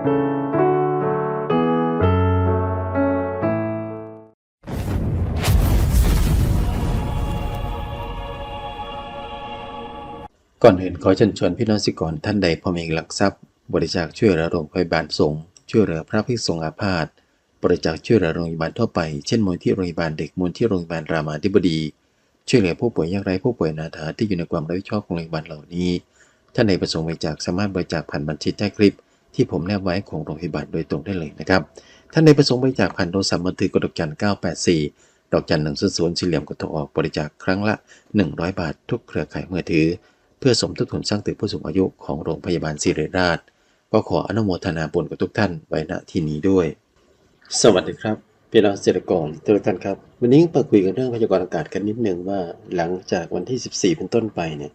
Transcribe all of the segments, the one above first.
ก่อนอื่นขอเชิญชวนพี่น้องสิกรท่านใดพอมีหลักทรัพย์ บริจาคช่วยเหลือโรงพยาบาลสงฆ์ช่วยเหลือพระภิกษุสงฆ์อาพาธบริจาคช่วยเหลือโรงพยาบาลทั่วไป เช่นมูลที่โรงพยาบาลเด็กมูลที่โรงพยาบาลรามาธิบดี ช่วยเหลือผู้ป่วยยากไร้ผู้ป่วยนาถาที่อยู่ในความรับผิดชอบของโรงพยาบาลเหล่านี้ ท่านใดประสงค์บริจาคสามารถบริจาคผ่านบัญชีใต้คลิป ที่ผมแนบไว้ของโรงพยาบาลโดยตรงได้เลยนะครับ ท่านใดประสงค์บริจาคผ่านโทรศัพท์มือถือกดดอกจัน 984 ดอกจัน1 0 0สี่เหลี่ยมกดโทรออกบริจาคครั้งละ 100 บาททุกเครือข่ายมือถือ เพื่อสมทบทุนสร้างตึกผู้สูงอายุของโรงพยาบาลศิริราช ก็ขออนุโมทนาบุญกับทุกท่านไว้ณที่นี้ด้วย สวัสดีครับพี่น้องเกษตรกรทุกท่านครับ วันนี้มาคุยกันเรื่องพยากรณ์อากาศกันนิดนึงว่าหลังจากวันที่ 14 เป็นต้นไปเนี่ย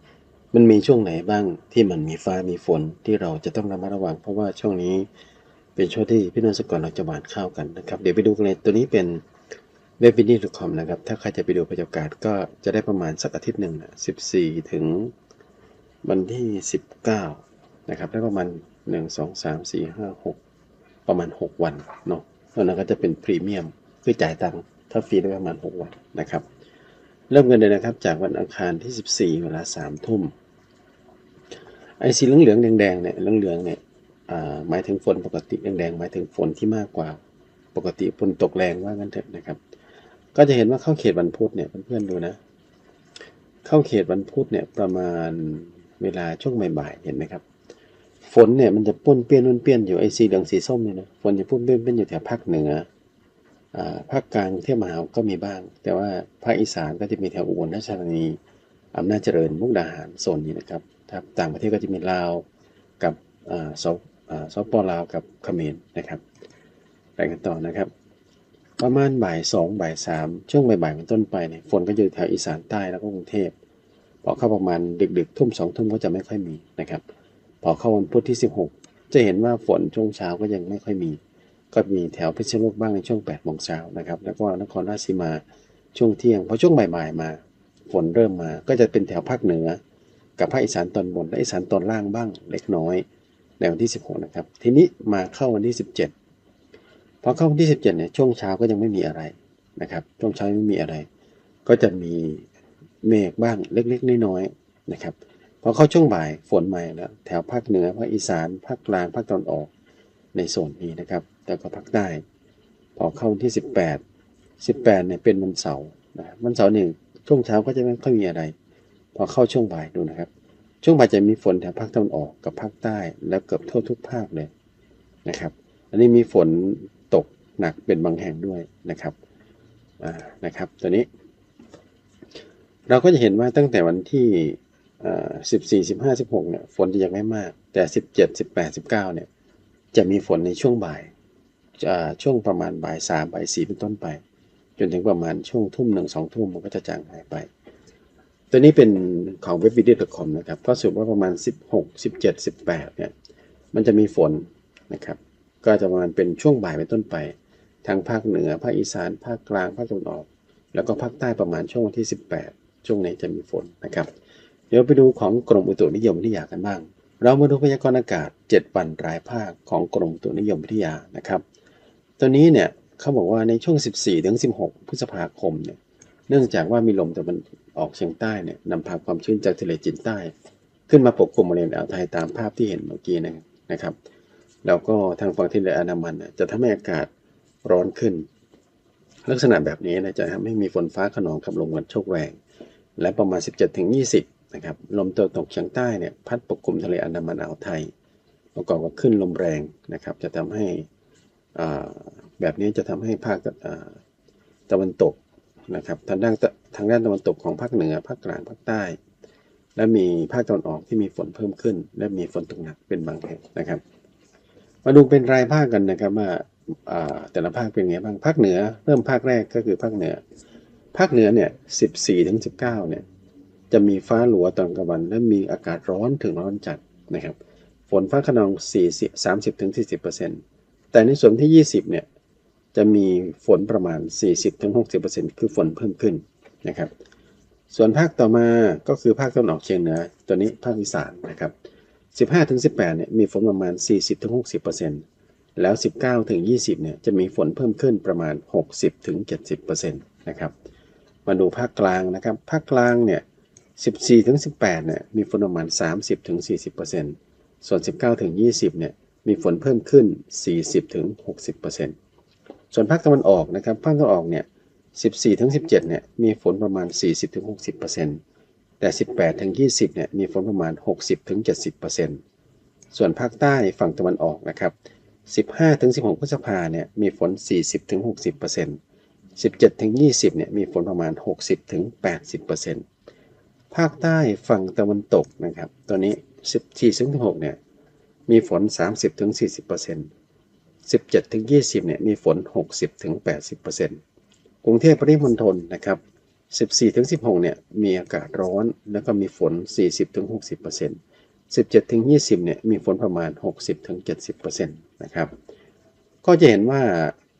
มันมีช่วงไหนบ้างที่มันมีฟ้ามีฝนที่เราจะต้องระมัดระวัง เพราะว่าช่วงนี้เป็นช่วงที่พี่น้องเกษตรกรเราจะหวานข้าวกันนะครับ เดี๋ยวไปดูกันเลยตัวนี้เป็นเว็บวินดี้คอมนะครับ ถ้าใครจะไปดูพยากรณ์อากาศก็จะได้ประมาณสักอาทิตย์หนึ่งนะ14ถึงวันที่19นะครับ ได้ประมาณ1 2 3 4 5 6ประมาณ6วันเนาะตอนนั้นก็จะเป็นพรีเมียมคือจ่ายตังค์ถ้าฟรีได้ประมาณ6วันนะครับ เริ่มกันเลยนะครับจากวันอังคารที่ 14 เวลา3ทุ่ม ไอ้สีเหลืองๆแดงๆเนี่ยเหลืองๆเนี่ยหมายถึงฝนปกติแดงๆหมายถึงฝนที่มากกว่าปกติฝนตกแรงว่างั้นเถอะนะครับ ก็จะเห็นว่าเข้าเขตวันพุธเนี่ยเพื่อนๆดูนะ เข้าเขตวันพุธเนี่ยประมาณเวลาช่วงบ่ายๆเห็นไหมครับ ฝนเนี่ยมันจะป้วนเปี้ยนป้วนเปี้ยนอยู่ไอ้สีเหลืองสีส้มเนี่ยนะฝนจะป้วนเปี้ยนเปี้ยนอยู่แถวภาคเหนือภาคกลางเที่ยวมหาก็มีบ้าง แต่ว่าภาคอีสานก็จะมีแถวอุบลราชธานีอำนาจเจริญมุกดาหารโซนนี้นะครับ ถ้าต่างประเทศก็จะมีลาวกับซอ่าสอ่าลาวกับเขมรนะครับไปกันต่อนะครับ ประมาณบ่ายสองบ่ายสามช่วงบ่ายๆเป็นต้นไปเนี่ยฝนก็อยู่แถวอีสานใต้แล้วก็กรุงเทพพอเข้าประมาณดึกๆทุ่มสองทุ่มก็จะไม่ค่อยมีนะครับ พอเข้าวันพุธที่ 16 จะเห็นว่าฝนช่วงเช้าก็ยังไม่ค่อยมี ก็มีแถวเพชรบุรีบ้างในช่วง8โมงเช้านะครับ แล้วก็นครราชสีมาช่วงเที่ยงพอช่วงบ่ายๆมา ฝนเริ่มมาก็จะเป็นแถวภาคเหนือ กับภาคอีสานตอนบนและอีสานตอนล่างบ้างเล็กน้อย ในวันที่ 16 นะครับ ทีนี้มาเข้าวันที่ 17 พอเข้าวันที่ 17 เนี่ยช่วงเช้าก็ยังไม่มีอะไรนะครับ ช่วงเช้าไม่มีอะไร ก็จะมีเมฆบ้างเล็กๆน้อยๆนะครับ พอเข้าช่วงบ่ายฝนมาแล้วแถวภาคเหนือภาคอีสานภาคกลางภาคตะวันออกในโซนนี้นะครับ แล้วก็ภาคใต้พอเข้าวันที่ 18 18เนี่ยเป็นวันเสาร์นะวันเสาร์เนี่ยช่วงเช้าก็จะไม่ค่อยมีอะไร พอเข้าช่วงบ่ายดูนะครับ ช่วงบ่ายจะมีฝนแถวภาคตะวันออกกับภาคใต้ แล้วเกือบทั่วทุกภาคเลยนะครับ อันนี้มีฝนตกหนักเป็นบางแห่งด้วยนะครับอ่านะครับ ตัวนี้ เราก็จะเห็นว่าตั้งแต่วันที่สิบสี่สิบห้าสิบหกเนี่ยฝนจะยังไม่มาก แต่สิบเจ็ดสิบแปดสิบเก้าเนี่ยจะมีฝนในช่วงบ่ายช่วงประมาณบ่ายสามบ่ายสี่เป็นต้นไป จนถึงประมาณช่วงทุ่มหนึ่งสองทุ่มมันก็จะจางหายไป ตัวนี้เป็นของเว็บวิดีโอคอมนะครับ ก็สรุปว่าประมาณ 16 17 18เนี่ย มันจะมีฝนนะครับ ก็จะประมาณเป็นช่วงบ่ายเป็นต้นไปทางภาคเหนือ ภาคอีสาน ภาคกลาง ภาคตะวันออก แล้วก็ภาคใต้ประมาณช่วงวันที่ 18 ช่วงนี้จะมีฝนนะครับ เดี๋ยวไปดูของกรมอุตุนิยมวิทยากันบ้าง เรามาดูพยากรณ์อากาศ 7 วันรายภาคของกรมอุตุนิยมวิทยานะครับ ตัวนี้เนี่ยเขาบอกว่าในช่วง 14 ถึง 16 พฤษภาคมเนี่ย เนื่องจากว่ามีลมตะวันออกเฉียงใต้เนี่ยนำพาความชื้นจากทะเลจีนใต้ ขึ้นมาปกคลุมบริเวณอ่าวไทยตามภาพที่เห็นเมื่อกี้นะครับ แล้วก็ทางฝั่งทะเลอันดามันจะทำให้อากาศร้อนขึ้น ลักษณะแบบนี้นะจะทำให้มีฝนฟ้าขนองกับลมกันโชกแรง และประมาณ 17-20นะครับลมตะวันตกเฉียงใต้เนี่ยพัดปกคลุมทะเลอันดามันอ่าวไทย ประกอบกับขึ้นลมแรงนะครับ จะทำให้อ่าแบบนี้จะทำให้ภาคตะวันตก นะครับทางด้านทางด้านตะวันตกของภาคเหนือภาคกลางภาคใต้ และมีภาคตะวันออกที่มีฝนเพิ่มขึ้น และมีฝนตกหนักเป็นบางแห่งนะครับ มาดูเป็นรายภาคกันนะครับว่าแต่ละภาคเป็นไงบ้างภาคเหนือ เริ่มภาคแรกก็คือภาคเหนือ ภาคเหนือเนี่ย14ถึง19เนี่ยจะมีฟ้าหลัวตอนกลางวัน และมีอากาศร้อนถึงร้อนจัดนะครับ ฝนฟ้าขนอง40 30ถึง40%แต่ในส่วนที่ 20เนี่ย จะมีฝนประมาณ 40ถึง60%คือฝนเพิ่มขึ้นนะครับ ส่วนภาคต่อมาก็คือภาคตะวันออกเฉียงเหนือตัวนี้ภาคอีสานนะครับ 15ถึง18เนี่ยมีฝนประมาณ 40ถึง60%แล้ว 19ถึง20เนี่ยจะมีฝนเพิ่มขึ้นประมาณ 60ถึง70%นะครับ มาดูภาคกลางนะครับ ภาคกลางเนี่ย 14ถึง18เนี่ยมีฝนประมาณ 30ถึง40%ส่วน 19ถึง20เนี่ยมีฝนเพิ่มขึ้น 40ถึง60% ส่วนภาคตะวันออกนะครับภาคตะวันออกเนี่ย14ถึง17เนี่ยมีฝนประมาณ 40ถึง60%แต่ 18ถึง20เนี่ยมีฝนประมาณ 60ถึง70%ส่วนภาคใต้ฝั่งตะวันออกนะครับ15ถึง16พฤษภาเนี่ยมีฝน 40ถึง60% 17ถึง20เนี่ยมีฝนประมาณ 60ถึง80%ภาคใต้ฝั่งตะวันตกนะครับตัวนี้ 14ถึง16เนี่ยมีฝน 30ถึง40% 17ถึง20เนี่ยมีฝน 60ถึง80%กรุงเทพปริมณฑลนะครับ14ถึง16เนี่ยมีอากาศร้อนแล้วก็มีฝน 40ถึง60% 17ถึง20เนี่ยมีฝนประมาณ 60ถึง70%นะครับก็จะเห็นว่า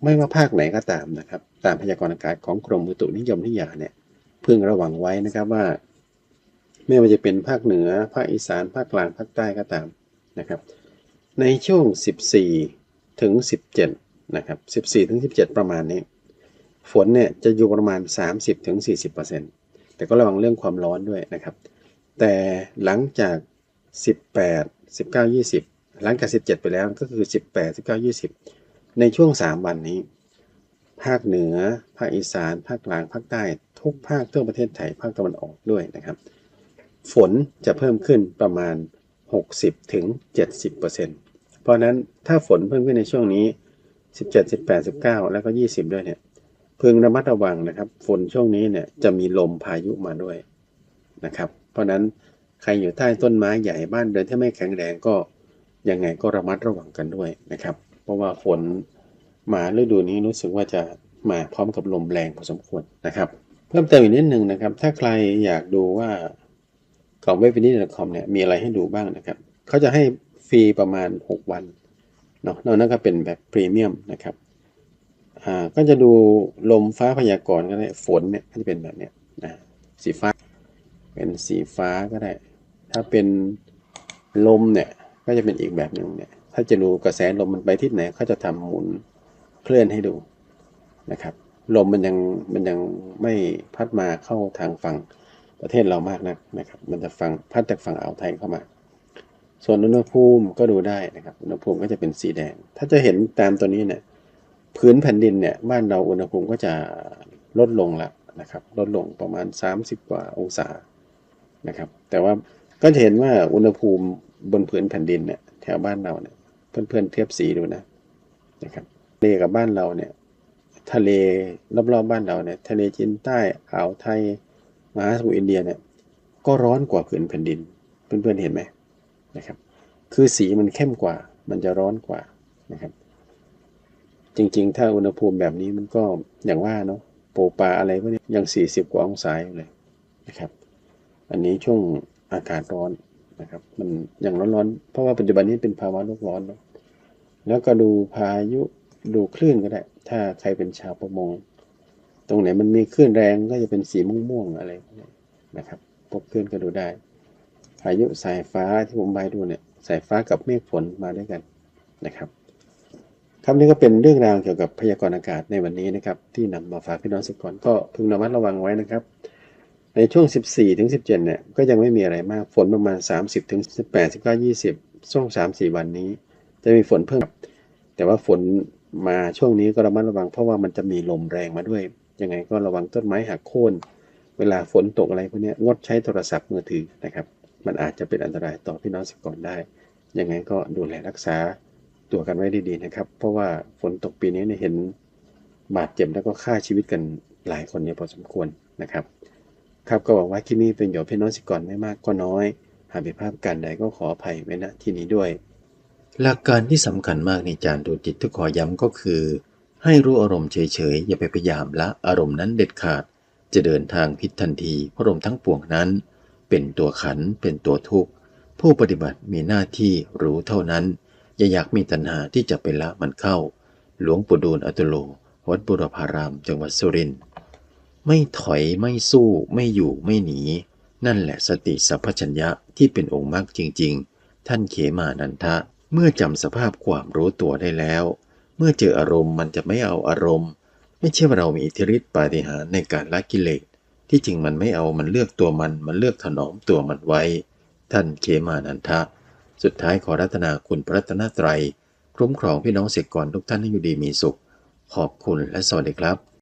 ไม่ว่าภาคไหนก็ตามนะครับ ตามพยากรณ์อากาศของกรมอุตุนิยมวิทยาเนี่ยพึงระวังไว้นะครับว่า ไม่ว่าจะเป็นภาคเหนือ ภาคอีสาน ภาคกลาง ภาคใต้ก็ตามนะครับ ในช่วง 14 ถึง 17 นะครับ 14 ถึง 17 ประมาณนี้ ฝนเนี่ยจะอยู่ประมาณ 30 ถึง 40 แต่ก็ระวังเรื่องความร้อนด้วยนะครับ แต่หลังจาก 18 19 20 หลังจาก 17 ไปแล้วก็คือ 18 19 20 ในช่วง 3 วันนี้ ภาคเหนือ ภาคอีสาน ภาคกลาง ภาคใต้ ทุกภาคทั่วประเทศไทย ภาคตะวันออกด้วยนะครับ ฝนจะเพิ่มขึ้นประมาณ 60ถึง70% เพราะนั้นถ้าฝนเพิ่มขึ้นในช่วงนี้ 17 18 19 แล้วก็ 20 ด้วยเนี่ยพึงระมัดระวังนะครับ ฝนช่วงนี้เนี่ยจะมีลมพายุมาด้วยนะครับ เพราะนั้นใครอยู่ใต้ต้นไม้ใหญ่บ้านเรือนที่ไม่แข็งแรงก็ยังไงก็ระมัดระวังกันด้วยนะครับ เพราะว่าฝนมาฤดูนี้รู้สึกว่าจะมาพร้อมกับลมแรงพอสมควรนะครับ เพิ่มเติมอีกนิดนึงนะครับ ถ้าใครอยากดูว่าของเว็บนี้ .com เนี่ยมีอะไรให้ดูบ้างนะครับเขาจะให้ ฟรีประมาณ 6 วันเนาะนอกนั้นก็เป็นแบบพรีเมียมนะครับอ่าก็จะดูลมฟ้าพยากรณ์ก็ได้ฝนเนี่ยก็จะเป็นแบบเนี้ยนะสีฟ้าเป็นสีฟ้าก็ได้ ถ้าเป็นลมเนี่ยก็จะเป็นอีกแบบหนึ่งเนี่ยถ้าจะดูกระแสลมมันไปทิศไหนเขาจะทำหมุนเคลื่อนให้ดูนะครับลมมันยังมันยังไม่พัดมาเข้าทางฝั่งประเทศเรามากนักนะครับ มันจะฟังพัดจากฝั่งอ่าวไทยเข้ามา ส่วนอุณหภูมิก็ดูได้นะครับอุณหภูมิก็จะเป็นสีแดง ถ้าจะเห็นตามตัวนี้เนี่ยพื้นแผ่นดินเนี่ยบ้านเราอุณหภูมิก็จะลดลงละนะครับ ลดลงประมาณ 30 กว่าองศานะครับ แต่ว่าก็จะเห็นว่าอุณหภูมิบนพื้นแผ่นดินเนี่ยแถวบ้านเราเนี่ยเพื่อนๆเทียบสีดูนะนะครับทะเลกับบ้านเราเนี่ยทะเลรอบๆบ้านเราเนี่ยทะเลจีนใต้อ่าวไทยมหาสมุทรอินเดียเนี่ยก็ร้อนกว่าพื้นแผ่นดิน เพื่อนๆเห็นไหม นะครับ คือสีมันเข้มกว่า มันจะร้อนกว่านะครับ จริงๆ ถ้าอุณหภูมิแบบนี้มันก็อย่างว่าเนาะปูปลาอะไรพวกนี้ยัง 40 กว่าองศาอยู่เลยนะครับ อันนี้ช่วงอากาศร้อนนะครับ มันอยังร้อนๆ เพราะว่าปัจจุบันนี้เป็นภาวะโลกร้อนเนาะแล้วก็ดูพายุดูคลื่นก็ได้ ถ้าใครเป็นชาวประมง ตรงไหนมันมีคลื่นแรงก็จะเป็นสีม่วงๆอะไรพวกนี้นะครับพวกคลื่นก็ดูได้ พายุสายฟ้าที่ผมไปดูเนี่ยสายฟ้ากับเมฆฝนมาด้วยกันนะครับครับนี่ก็เป็นเรื่องราวเกี่ยวกับพยากรณ์อากาศในวันนี้นะครับ ที่นำมาฝากพี่น้องสกอนก็พึงระมัดระวังไว้นะครับ ในช่วง 14ถึง17 เนี่ย ก็ยังไม่มีอะไรมากฝนประมาณ 30ถึง18 19 20 ช่วง 3-4 วันนี้ จะมีฝนเพิ่ม แต่ว่าฝนมาช่วงนี้ก็ระมัดระวังเพราะว่ามันจะมีลมแรงมาด้วย ยังไงก็ระวังต้นไม้หักโค่นเวลาฝนตกอะไรพวกนี้งดใช้โทรศัพท์มือถือนะครับ มันอาจจะเป็นอันตรายต่อพี่น้องสกอได้ ยังไงก็ดูแลรักษาตัวกันไว้ดีๆนะครับ เพราะว่าฝนตกปีนี้เนี่ยเห็นบาดเจ็บแล้วก็ฆ่าชีวิตกันหลายคนเนี่ยพอสมควรนะครับ ครับก็หวังว่าคลิปนี้เป็นประโยชน์พี่น้องสิกรไม่มากก็น้อย หากผิดพลาดการใดก็ขออภัยไว้ณที่นี้ด้วย หลักการที่สำคัญมากในจานดูจิตที่ขอย้ำก็คือ ให้รู้อารมณ์เฉยๆอย่าไปพยายามละอารมณ์นั้นเด็ดขาด จะเดินทางผิดทันทีเพราะอารมณ์ทั้งปวงนั้น เป็นตัวขันเป็นตัวทุกข์ ผู้ปฏิบัติมีหน้าที่รู้เท่านั้น อย่าอยากมีตัณหาที่จะไปละมันเข้า หลวงปู่ดูลอัตุโล วัดบุรพาราม จังหวัดสุรินทร์ไม่ถอยไม่สู้ไม่อยู่ไม่หนี นั่นแหละสติสัพพัญญะที่เป็นองค์มรรคจริง ๆ ท่านเขมานันทะ เมื่อจำสภาพความรู้ตัวได้แล้ว เมื่อเจออารมณ์มันจะไม่เอาอารมณ์ ไม่ใช่ว่าเรามีอิทธิฤทธิปาฏิหาริย์ในการละกิเลส ที่จริงมันไม่เอามันเลือกตัวมัน มันเลือกถนอมตัวมันไว้ ท่านเคมานันทะ สุดท้ายขอรัตนาคุณพระรัตนตรัย คุ้มครองพี่น้องเสกกรทุกท่านให้อยู่ดีมีสุข ขอบคุณและสวัสดีครับ